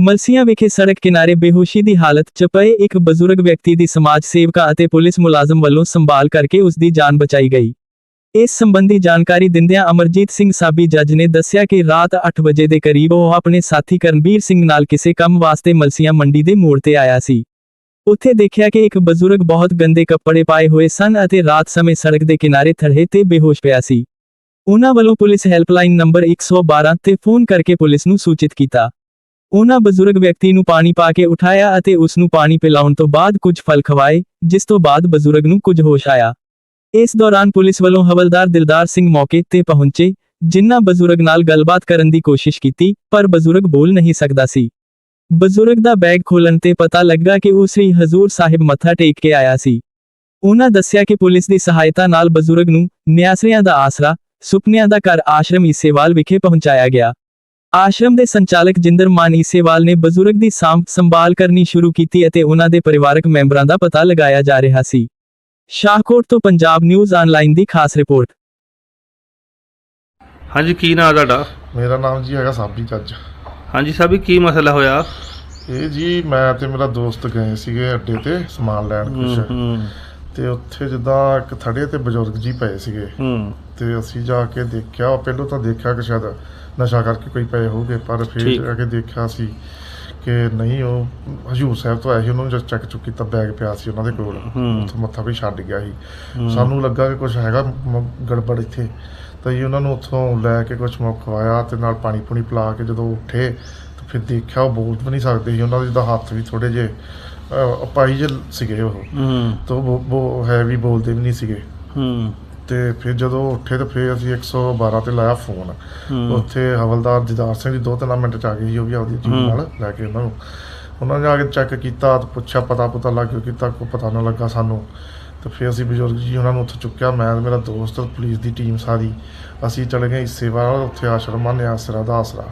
ਮਲਸੀਆਂ ਵਿਖੇ ਸੜਕ ਕਿਨਾਰੇ ਬੇਹੋਸ਼ੀ ਦੀ ਹਾਲਤ 'ਚ ਪਏ ਇੱਕ ਬਜ਼ੁਰਗ ਵਿਅਕਤੀ ਦੀ ਸਮਾਜ ਸੇਵਕਾ ਅਤੇ ਪੁਲਿਸ ਮੁਲਾਜ਼ਮ ਵੱਲੋਂ ਸੰਭਾਲ ਕਰਕੇ ਉਸ ਦੀ ਜਾਨ ਬਚਾਈ ਗਈ। ਇਸ ਸੰਬੰਧੀ ਜਾਣਕਾਰੀ ਦਿੰਦਿਆਂ ਅਮਰਜੀਤ ਸਿੰਘ ਸਾਬੀ ਜੱਜ ਨੇ ਦੱਸਿਆ ਕਿ ਰਾਤ 8 ਵਜੇ ਦੇ ਕਰੀਬ ਉਹ ਆਪਣੇ ਸਾਥੀ ਕਰਨਬੀਰ ਸਿੰਘ ਨਾਲ ਕਿਸੇ ਕੰਮ ਵਾਸਤੇ ਮਲਸੀਆਂ ਮੰਡੀ ਦੇ ਮੋੜ ਤੇ ਆਇਆ ਸੀ। ਉੱਥੇ ਦੇਖਿਆ ਕਿ ਇੱਕ ਬਜ਼ੁਰਗ ਬਹੁਤ ਗੰਦੇ ਕੱਪੜੇ ਪਾਏ ਹੋਏ ਸਨ ਅਤੇ ਰਾਤ ਸਮੇਂ ਸੜਕ ਦੇ ਕਿਨਾਰੇ ਥੜ੍ਹੇ ਤੇ ਬੇਹੋਸ਼ ਪਿਆ ਸੀ। ਉਹਨਾਂ ਵੱਲੋਂ ਪੁਲਿਸ ਹੈਲਪਲਾਈਨ ਨੰਬਰ 112 ਤੇ ਫੋਨ ਕਰਕੇ ਪੁਲਿਸ ਨੂੰ ਸੂਚਿਤ ਕੀਤਾ। ਉਹਨਾਂ ਬਜ਼ੁਰਗ ਵਿਅਕਤੀ ਨੂੰ ਪਾਣੀ ਪਾ ਕੇ ਉਠਾਇਆ ਅਤੇ ਉਸ ਨੂੰ ਪਾਣੀ ਪਿਲਾਉਣ ਤੋਂ ਬਾਅਦ ਕੁਝ ਫਲ ਖਵਾਏ, ਜਿਸ ਤੋਂ ਬਾਅਦ ਬਜ਼ੁਰਗ ਨੂੰ ਕੁਝ ਹੋਸ਼ ਆਇਆ। ਇਸ ਦੌਰਾਨ ਪੁਲਿਸ ਵੱਲੋਂ ਹਵਲਦਾਰ ਦਿਲਦਾਰ ਸਿੰਘ ਮੌਕੇ ਤੇ ਪਹੁੰਚੇ, ਜਿਨ੍ਹਾਂ ਬਜ਼ੁਰਗ ਨਾਲ ਗੱਲਬਾਤ ਕਰਨ ਦੀ ਕੋਸ਼ਿਸ਼ ਕੀਤੀ, ਪਰ ਬਜ਼ੁਰਗ ਬੋਲ ਨਹੀਂ ਸਕਦਾ ਸੀ। ਬਜ਼ੁਰਗ ਦਾ ਬੈਗ ਖੋਲਣ ਤੇ ਪਤਾ ਲੱਗਾ ਕਿ ਉਹ ਸ੍ਰੀ ਹਜ਼ੂਰ ਸਾਹਿਬ ਮੱਥਾ ਟੇਕ ਕੇ ਆਇਆ ਸੀ। ਉਹਨਾਂ ਦੱਸਿਆ ਕਿ ਪੁਲਿਸ ਦੀ ਸਹਾਇਤਾ ਨਾਲ ਬਜ਼ੁਰਗ ਨੂੰ ਨਿਆਸਰਿਆਂ ਦਾ ਆਸਰਾ, ਸੁਪਨਿਆਂ ਦਾ ਘਰ ਆਸ਼ਰਮ ਈਸੇਵਾਲ ਵਿਖੇ ਪਹੁੰਚਾਇਆ ਗਿਆ। ਆਸ਼ਰਮ ਦੇ ਸੰਚਾਲਕ ਜਿੰਦਰ ਮਾਨ ਨੇ ਬਜ਼ੁਰਗ ਦੀ ਸਾਂਭ ਸੰਭਾਲ ਕਰਨੀ ਸ਼ੁਰੂ ਕੀਤੀ ਅਤੇ ਉਹਨਾਂ ਦੇ ਪਰਿਵਾਰਕ ਮੈਂਬਰਾਂ ਦਾ ਪਤਾ ਲਗਾਇਆ ਜਾ ਰਿਹਾ ਸੀ। ਸ਼ਾਹਕੋਟ ਤੋਂ ਪੰਜਾਬ ਨਿਊਜ਼ ਆਨਲਾਈਨ ਦੀ ਖਾਸ ਰਿਪੋਰਟ। ਹਾਂਜੀ ਕੀ ਨਾਂ ਤੁਹਾਡਾ? ਮੇਰਾ ਨਾਮ ਜੀ ਹੈਗਾ ਸਾਬੀ ਜੱਜ ਹਾਂਜੀ ਸਾਹਿਬ ਜੀ ਕੀ ਮਸਲਾ ਹੋਇਆ? ਇਹ ਜੀ ਮੈਂ ਤੇ ਮੇਰਾ ਦੋਸਤ ਗਏ ਸੀਗੇ ਅੱਡੇ ਤੇ ਸਮਾਨ ਲੈਣ ਹੂੰ ਕੁਛ ਹੂੰ। ਤੇ ਉੱਥੇ ਜਿੱਦਾਂ ਇੱਕ ਥੜੇ ਤੇ ਬਜ਼ੁਰਗ ਜੀ ਪਏ ਸੀਗੇ ਹੂੰ ਤੇ ਅਸੀਂ ਜਾ ਕੇ ਦੇਖਿਆ ਪਹਿਲਾਂ ਤਾਂ ਦੇਖਿਆ ਕਿ ਸ਼ਾਇਦ ਨਸ਼ਾ ਕਰਕੇ ਕੋਈ ਪਏ ਹੋਊਗੇ ਪਰ ਫਿਰ ਠੀਕ। ਜਾ ਕੇ ਦੇਖਿਆ ਸੀ ਕਿ ਨਹੀਂ ਉਹ ਹਜੂਰ ਸਾਹਿਬ ਤੋਂ ਆਏ ਸੀ ਉਹਨਾਂ ਨੂੰ ਜਦ ਚੈੱਕ ਚੁੱਕ ਕੀਤਾ ਬੈਗ ਪਿਆ ਸੀ ਉਹਨਾਂ ਦੇ ਕੋਲ ਹੂੰ। ਉੱਥੇ ਮੱਥਾ ਵੀ ਛੱਡ ਗਿਆ ਸੀ। ਸਾਨੂੰ ਲੱਗਾ ਕਿ ਕੁਝ ਹੈਗਾ ਮ- ਗੜਬੜ ਇੱਥੇ ਤਾਂ ਜੀ ਉਹਨਾਂ ਨੂੰ ਉੱਥੋਂ ਲੈ ਕੇ ਕੁਝ ਮੁੱਖ ਖਵਾਇਆ ਤੇ ਨਾਲ ਪਾਣੀ ਪੂਣੀ ਪਿਲਾ ਕੇ ਜਦੋਂ ਉੱਠੇ ਫਿਰ ਦੇਖਿਆ ਉਹ ਬੋਲ ਵੀ ਨਹੀਂ ਸਕਦੇ ਸੀ। ਉਹਨਾਂ ਦੇ ਤਾਂ ਹੱਥ ਵੀ ਥੋੜੇ ਜੇ ਅਪਾਈ ਜੇ ਸੀਗੇ ਉਹ। ਹੂੰ। ਤਾਂ ਉਹ ਉਹ ਹੈ ਵੀ ਬੋਲਦੇ ਵੀ ਨਹੀਂ ਸੀਗੇ। ਹੂੰ। ਤੇ ਫਿਰ ਜਦੋਂ ਉੱਠੇ ਤਾਂ ਫਿਰ ਅਸੀਂ 112 ਤੇ ਲਾਇਆ ਫੋਨ। ਉੱਥੇ ਹਵਲਦਾਰ ਜਦਾਰ ਸਿੰਘ ਜੀ ਦੋ ਤਿੰਨ ਮਿੰਟ ਚ ਆ ਸੀ ਉਹ ਵੀ ਆਪਦੀ ਟੀਮ। ਨਾਲ ਲੈ ਕੇ ਉਹਨਾਂ ਨੂੰ। ਉਹਨਾਂ ਨੇ ਆ ਕੇ ਚੈੱਕ ਕੀਤਾ ਤੇ ਪੁੱਛਿਆ ਪਤਾ ਪਤਾ ਲੱਗ ਗਿਆ ਕੀਤਾ ਕੋਈ ਪਤਾ ਨਾ ਲੱਗਾ ਸਾਨੂੰ। ਤੇ ਫਿਰ ਅਸੀਂ ਬਜ਼ੁਰਗ ਜੀ ਉਹਨਾਂ ਨੂੰ ਉੱਥੇ ਚੁੱਕਿਆ ਮੈਂ ਤੇ ਮੇਰਾ ਦੋਸਤ ਪੁਲਿਸ ਦੀ ਟੀਮ ਸਾਰੀ। ਅਸੀਂ ਚਲੇ ਗਏ ਸੇਵਾ ਉੱਥੇ ਆਸ਼ਰਮ ਆ ਨਿਆਸਰਾ ਦਾ ਆਸਰਾ।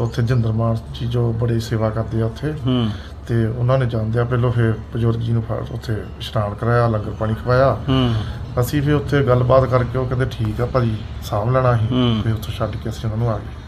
ਉੱਥੇ ਜਿੰਦਰਮਾਨ ਜੀ ਜੋ ਬੜੀ ਸੇਵਾ ਕਰਦੇ ਆ ਉੱਥੇ। ਤੇ ਉਹਨਾਂ ਨੇ ਜਾਂਦਿਆਂ ਪਹਿਲਾਂ ਫਿਰ ਬਜ਼ੁਰਗ ਜੀ ਨੂੰ ਫੜ ਉੱਥੇ ਇਸ਼ਨਾਨ ਕਰਾਇਆ ਲੰਗਰ ਪਾਣੀ ਖਵਾਇਆ। ਅਸੀਂ ਫਿਰ ਉੱਥੇ ਗੱਲਬਾਤ ਕਰਕੇ ਉਹ ਕਹਿੰਦੇ ਠੀਕ ਆ ਭਾਜੀ ਸਾਂਭ ਲੈਣਾ ਸੀ ਹੂੰ। ਫਿਰ ਉੱਥੋਂ ਛੱਡ ਕੇ ਅਸੀਂ ਉਹਨਾਂ ਨੂੰ ਆ ਗਏ।